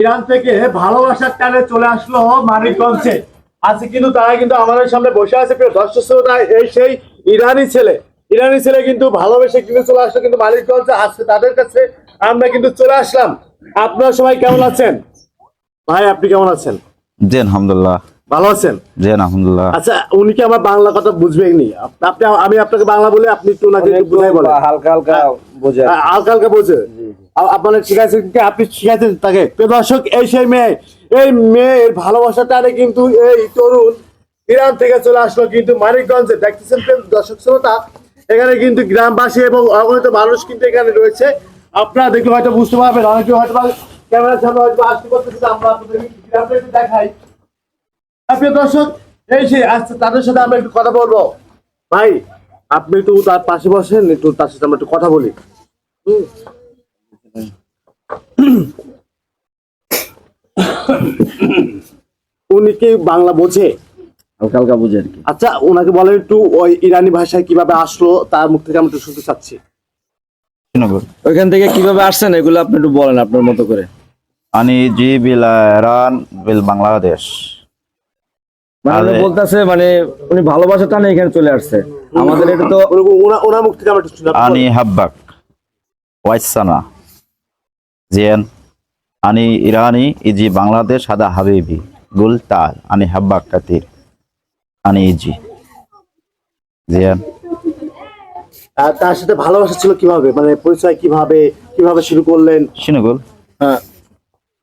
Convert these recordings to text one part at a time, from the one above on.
Iran থেকে ভালোবাসার টানে চলে আসলো মানিকগঞ্জে আজকে কিন্তু তারা কিন্তু আমাদের সামনে বসে আছে, প্রিয় দর্শক শ্রোতা, এই সেই ইরানি ছেলে। ইরানি ছেলে কিন্তু ভালোবেসে কিন্তু চলে আসলো কিন্তু মানিকগঞ্জে আজকে তাদের কাছে আমরা কিন্তু চলে আসলাম। আপনারা সবাই কেমন আছেন? ভাই, আপনি কেমন আছেন? জি, আলহামদুলিল্লাহ। ভালো আছেন? জি আলহামদুলিল্লাহ। আচ্ছা উনি কি আমার বাংলা কথা বুঝবেননি আপনি আমি আপনাকে বাংলা বলে আপনি একটু ওনাকে একটু বুঝাই বলেন। হালকা হালকা বোঝা হালকা হালকা বোঝে। আপনার শিখাইছেন কি? আপনি শিখাইছেন তাকে? দর্শক এই সেই মেয়ে এই মেয়ের ভালোবাসাটারে কিন্তু এই তরুণ ইরান থেকে চলে আসলো কিন্তু মানিকগঞ্জে। দেখতেছেন দর্শক শ্রোতা এখানে কিন্তু গ্রামবাসী এবং অগণিত মানুষ কিন্তু এখানে রয়েছে। আপনারা দেখলে হয়তো বুঝতে পারবেন অনেকে হয়তো ক্যামেরার সামনে হয়তো আসতে পারতেছে না, আমরা আপনাদের গ্রামটা একটু দেখাই। প্রিয় দর্শক এই সেই আজকে তাদের সাথে আমরা একটু কথা বলব। ভাই আপনি একটু তার পাশে বসেন একটু তার সাথে আমরা একটু কথা বলি। হুম। উনি কি বাংলা বোঝে? হালকা হালকা বোঝে আর কি। আচ্ছা ওনাকে বলেন একটু ওই ইরানি ভাষায় কীভাবে আসলো তার মুখ থেকে আমি একটু শুনতে চাচ্ছি। ওইখান থেকে কীভাবে আসছেন এগুলো আপনি একটু বলেন আপনার মতো করে। আনি জি বিল ইরান বিল বাংলাদেশ। মানে বলতেছে মানে উনি ভালোবাসা টানে এখানে চলে আসছে। আমাদের এটা তো ওনা- ওনা- ওনার মুখ থেকে আমরা একটু শুনি আপনি আনি হাব্বাক ওয়াইসানা জিয়ান আনি ইরানি ইজি বাংলাদেশ হাদা হাবিবি গুল তাল আনি হাব্বাক কাতির আনি ইজি। জিয়ান আর তার সাথে ভালোবাসা ছিল কীভাবে? মানে পরিচয় কীভাবে কীভাবে শুরু করলেন? শ্রীনগর হ্যাঁ,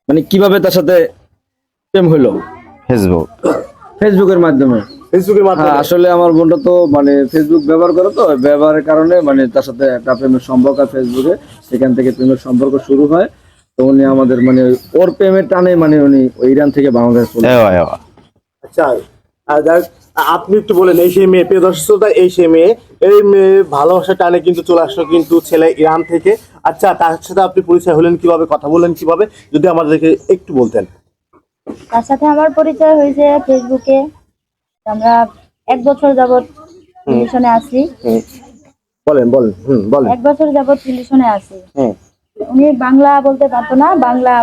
মানে কীভাবে তার সাথে প্রেম হইল? ফেসবুক। ফেসবুকের মাধ্যমে। ফেসবুকের হ্যাঁ মাধ্যমে আসলে আমার বোনটা তো মানে ফেসবুক ব্যবহার করে তো ব্যবহারের কারণে মানে তার সাথে একটা প্রেমের সম্পর্ক আছে ফেসবুকে সেখান থেকে প্রেমের সম্পর্ক শুরু হয়। তো উনি আমাদের মানে ওর প্রেমের টানে মানে উনি ওই ইরান থেকে বাংলাদেশ চলে আচ্ছা আর আপনি একটু বলেন এই সেই মেয়ে প্রিয় দর্শক শ্রোতা, এই সেই মেয়ে এই মেয়ে ভালোবাসা টানে কিন্তু চলে আসলো কিন্তু ছেলে ইরান থেকে। আচ্ছা তার সাথে আপনি পরিচয় হলেন কীভাবে কথা বললেন কীভাবে যদি আমাদেরকে একটু বলতেন। তার সাথে আমার পরিচয় হয়েছে ফেসবুকে। আমরা এক বছর যাবত রিলেশনে আছি। বলেন বলেন হুম বলেন। এক বছর যাবত রিলেশনে আছি। উনি বাংলা বলতে পারতো না বাংলা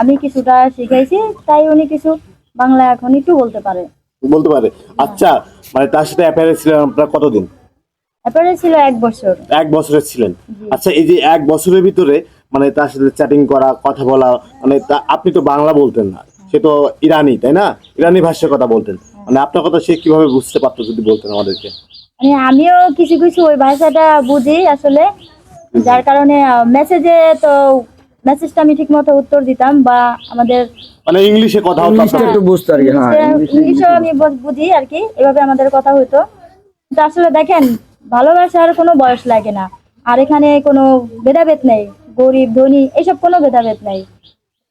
আমি কিছুটা শিখাইছি তাই উনি কিছু বাংলা এখন একটু বলতে পারে। বলতে পারে। আচ্ছা মানে তার সাথে অ্যাফেয়ারে ছিলেন আপনারা কতদিন? তারপরে ছিল এক বছর। এক বছরের ছিলেন। আচ্ছা এই যে এক বছরের ভিতরে মানে তার সাথে চ্যাটিং করা কথা বলা মানে আপনি তো বাংলা বলতেন না। সে তো ইরানি তাই না? ইরানি ভাষার কথা বলতেন। মানে আপনার কথা সে কীভাবে বুঝতে পারতো যদি বলতেন আমাদেরকে? মানে আমিও কিছু কিছু ওই ভাষাটা বুঝি আসলে। যার কারণে মেসেজে তো মেসেজটা আমি ঠিক মতো উত্তর দিতাম বা আমাদের মানে ইংলিশে কথা হতো একটু বুঝতে আর কি হ্যাঁ ইংলিশ- আমি বুঝি আর কি এভাবে আমাদের কথা হতো। কিন্তু আসলে দেখেন ভালোবাসার কোনো বয়স লাগে না। আর এখানে কোনো ভেদাভেদ নেই। গরিব ধনী এসব কোনো ভেদাভেদ নেই।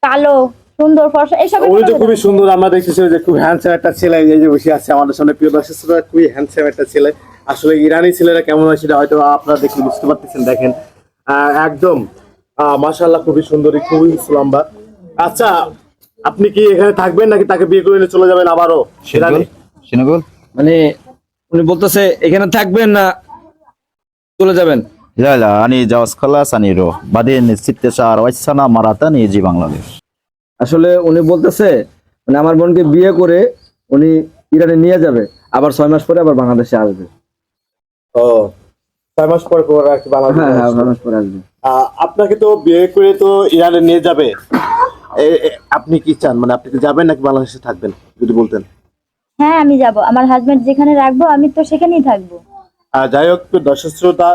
কালো সুন্দর ফর্সা এসব উনি তো খুবই সুন্দর আমরা দেখতেছি যে খুব হ্যান্ডসাম একটা ছেলে এই যে বসে আছে আমাদের সামনে প্রিয় দর্শক শ্রোতা, খুবই হ্যান্ডসাম একটা ছেলে আসলে ইরানি ছেলেরা কেমন হয় সেটা হয়তো আপনারা দেখলে বুঝতে পারতেছেন দেখেন আহ, একদম মাশাল্লাহ খুবই সুন্দরী খুবই লম্বা আচ্ছা আপনি কি এখানে থাকবেন নাকি তাকে বিয়ে করে নিয়ে চলে যাবেন আবারও শ্রীনগর ইরানে? শ্রীনগর মানে উনি বলতেছে এখানে থাকবেন না চলে যাবেন لا لا أنا جواز خلاص أنا رو بعدين ست شهر وسنة مرة يجي بنغلاديش আসলে উনি বলতেছে মানে আমার বোনকে বিয়ে করে উনি ইরানে নিয়ে যাবে আবার ছয় মাস পরে আবার বাংলাদেশে আসবে। ও ছয় মাস পর পর আর কি বাংলাদেশে হ্যাঁ হ্যাঁ আসবে। ছয় মাস পরে আসবে। আপনাকে তো বিয়ে করে তো ইরানে নিয়ে যাবে। আপনি কি চান? মানে আপনি কি যাবেন নাকি বাংলাদেশে থাকবেন? যদি বলতেন। হ্যাঁ আমি যাব। আমার হাজবেন্ড যেখানে রাখব আমি তো সেখানেই থাকব। আর যাই হোক দর্শক শ্রোতা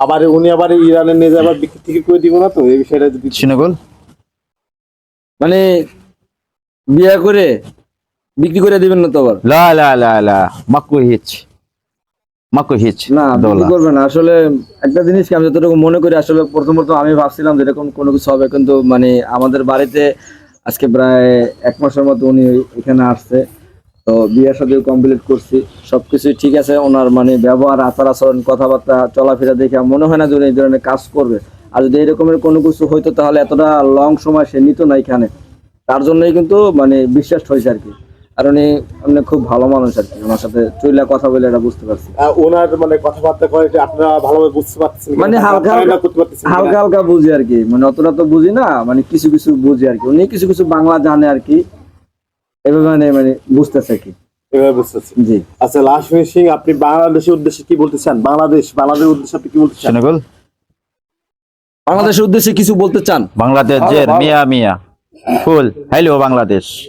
আবার উনি আবার ইরানে নিয়ে যাবার বিক্রি থেকে করে দিব না তো? এই বিষয়টা যদি শ্রীনগর মানে বিয়া করে বিক্রি করে দিবেন না তো আবার? লা লা লা লা মাকু হিচ। মাকু হিচ না বিক্রি করবেন না। আসলে একটা জিনিস কি আমি যতটুকু মনে করি আসলে প্রথম প্রথম আমি ভাবছিলাম যে এরকম কোনো কিছু হবে কিন্তু মানে আমাদের বাড়িতে আজকে প্রায় এক মাসের মতো উনি এখানে আসছে। তো বিয়ের সাথে কমপ্লিট করছি। সবকিছু ঠিক আছে। ওনার মানে ব্যবহার আচার আচরণ কথাবার্তা চলাফেরা দেখে মনে হয় না যে উনি এই ধরনের কাজ করবে। আর যদি এরকমের কোনো কিছু হইতো তাহলে এতটা লং সময় সে নিত না এখানে। তার জন্যই কিন্তু মানে বিশ্বাস হয়েছে আর কি। আর উনি উনি খুব ভালো মানুষ আর কি। ওনার সাথে চইলা কথা বলে এটা বুঝতে পারছি। ওনার মানে কথাবার্তা করে যে আপনারা ভালোভাবে বুঝতে পারতেছেন কিনা, মানে হালকা হালকা-। হালকা হালকা বুঝি আর কি। মানে অতটা তো বুঝি না মানে কিছু কিছু বুঝি আর কি। উনি কিছু কিছু বাংলা জানে আর কি। এভাবে মানে মানে বুঝতেছে কি। এভাবে বুঝতেছি। জি। আচ্ছা লাস্ট ফিনিশিং আপনি বাংলাদেশের উদ্দেশ্যে কি বলতে চান? বাংলাদেশ বাংলাদেশের উদ্দেশ্যে আপনি কি বলতে চান? সেনেগল? বাংলাদেশের উদ্দেশ্যে কিছু বলতে চান? বাংলাদেশ জের মিয়া মিয়া। ফুল হ্যালো বাংলাদেশ।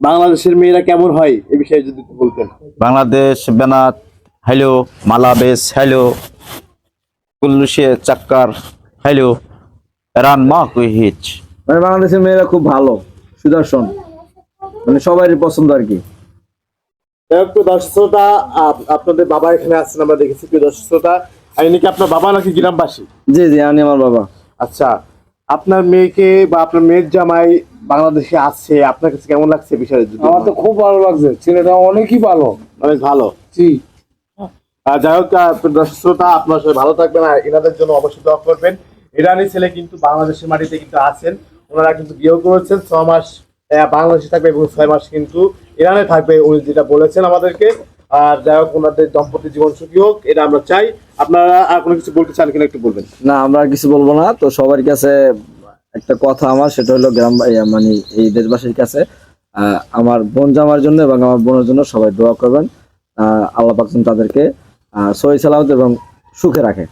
বাংলাদেশের মেয়েরা কেমন হয়? এই বিষয়ে যদি বলতেন। বাংলাদেশ বেনাত হ্যালো মালাবেশ হ্যালো কুল্লুশে চাক্কার হ্যালো রান মা কুহিচ মানে বাংলাদেশের মেয়েরা খুব ভালো সুদর্শন। মানে সবারই পছন্দ আর কি। যাই হোক, প্রিয় দর্শক শ্রোতা, আপ- আপনাদের বাবা এখানে আছেন আমরা দেখেছি প্রিয় দর্শক শ্রোতা। আর ইনি কি আপনার বাবা নাকি গ্রামবাসী? জি জি আমি আমার বাবা। আচ্ছা আপনার মেয়েকে বা আপনার মেয়ের জামাই বাংলাদেশে আসছে আপনার কাছে কেমন লাগছে বিষয়টা যদি আমার তো খুব ভালো লাগছে ছেলেটা অনেকই ভালো। অনেক ভালো। জি। আর যাই হোক দর্শক শ্রোতা আপনার সবাই ভালো থাকবেন আর এনাদের জন্য অবশ্যই দোয়া করবেন। ইরানি ছেলে কিন্তু বাংলাদেশের মাটিতে কিন্তু আছেন। ওনারা কিন্তু বিয়েও করেছেন ছ মাস আহ, বাংলাদেশে থাকবে এবং ছয় মাস কিন্তু ইরানে থাকবে উনি যেটা বলেছেন আমাদেরকে। আর যাই হোক, ওনাদের দম্পতি জীবন সুখী হোক, এটা আমরা চাই। আপনারা আর কোনো কিছু বলতে চান কিনা একটু বলবেন। না, আমরা কিছু বলব না। তো সবার কাছে একটা কথা আমার, সেটা হলো গ্রাম মানে এই দেশবাসীর কাছে আমার বোন জামার জন্য এবং আমার বোনের জন্য সবাই দোয়া করবেন। আল্লাহ পাকজন তাদেরকে সহি সালামত এবং সুখে রাখে।